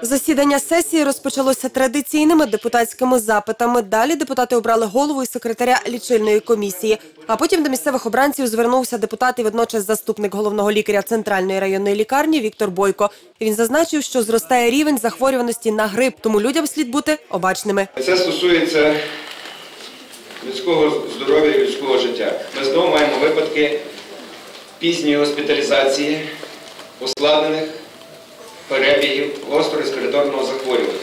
Засідання сесії розпочалося традиційними депутатськими запитами. Далі депутати обрали голову і секретаря лічильної комісії. А потім до місцевих обранців звернувся депутат і водночас заступник головного лікаря центральної районної лікарні Віктор Бойко. Він зазначив, що зростає рівень захворюваності на грип, тому людям слід бути обачними. Це стосується людського здоров'я і людського життя. Ми знову маємо випадки пізньої госпіталізації, ускладнених перебігів гострого респіраторного захворювання.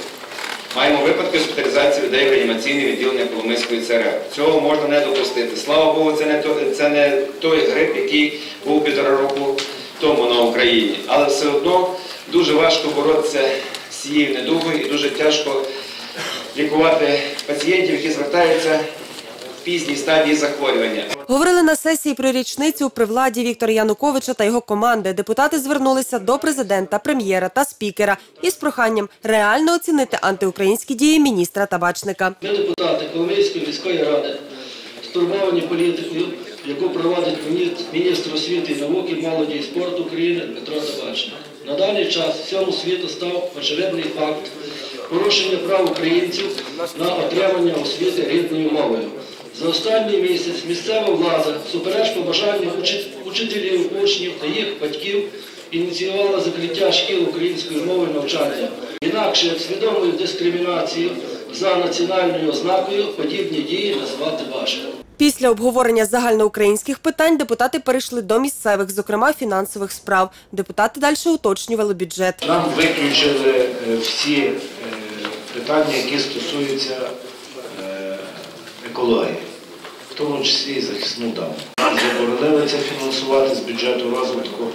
Маємо випадки госпіталізації людей в реанімаційне відділення Коломийської ЦРФ. Цього можна не допустити. Слава Богу, це не, то- це не той грип, який був півтора року тому на Україні. Але все одно дуже важко боротися з цією недугою і дуже тяжко лікувати пацієнтів, які звертаються в пізній стадії захворювання. Говорили на сесії про річницю при владі Віктора Януковича та його команди. Депутати звернулися до президента, прем'єра та спікера із проханням реально оцінити антиукраїнські дії міністра табачника. Ми, депутати Коломийської міської ради, стурбовані політикою, яку проводить міністр- освіти і науки, молоді і спорту України Петро Табачник. На даний час всьому світу став очевидний факт порушення прав українців на отримання освіти рідною мовою. За останній місяць місцева влада, супереч побажанню учи- учителів, учнів та їх батьків, ініціювала закриття шкіл української мови навчання. Інакше як свідомою дискримінацією за національною ознакою подібні дії назвати важко. Після обговорення загальноукраїнських питань депутати перейшли до місцевих, зокрема фінансових справ. Депутати далі уточнювали бюджет. Нам виключили е, всі е, питання, які стосуються е, екології, тому числі і захисну даму. Заборонили це фінансувати з бюджету розвитку.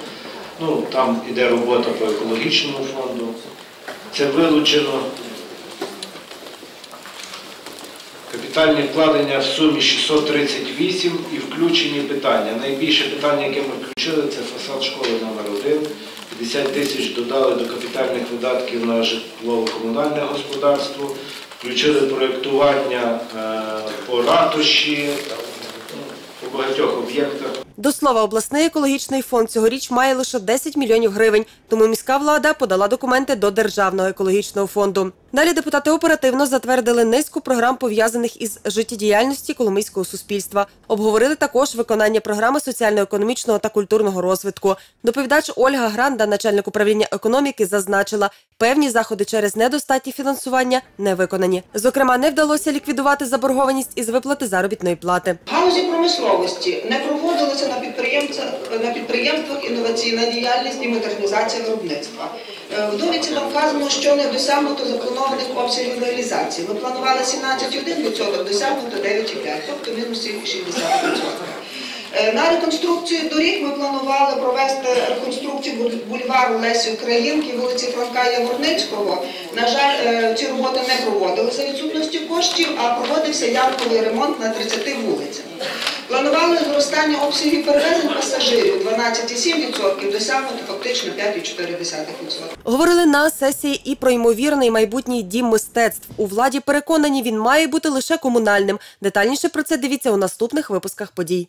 Ну, там іде робота по екологічному фонду. Це вилучено. Капітальні вкладення в сумі 638 і включені питання. Найбільше питання, яке ми включили, це фасад школи номер 1 50 тисяч додали до капітальних видатків на житлово-комунальне господарство, включили проєктування е, по ратуші, по багатьох об'єктах. До слова, обласний екологічний фонд цьогоріч має лише 10 мільйонів гривень, тому міська влада подала документи до Державного екологічного фонду. Далі депутати оперативно затвердили низку програм, пов'язаних із життєдіяльністю коломийського суспільства. Обговорили також виконання програми соціально-економічного та культурного розвитку. Доповідач Ольга Гранда, начальник управління економіки, зазначила, певні заходи через недостатнє фінансування не виконані. Зокрема, не вдалося ліквідувати заборгованість із виплати заробітної плати. В галузі промисловості не проводилася на підприємцях на підприємствах інноваційна діяльність і модернізація виробництва. Е, В довідці там вказано, що не досягнуто запланованих обсягів реалізації. Ми планували 17,1%, досягнуто 9,5%, тобто мінус 60%. Е, На реконструкцію доріг ми планували провести реконструкцію бульвару Лесі Українки, вулиці Франка Яворницького. На жаль, е, ці роботи не проводили за відсутності коштів, а проводився ямковий ремонт на 30 вулицях. Планували зростання обсягів перевезень пасажирів 12,7%, досягнуто фактично 5,4%. Говорили на сесії і про ймовірний майбутній дім мистецтв. У владі переконані, він має бути лише комунальним. Детальніше про це дивіться у наступних випусках подій.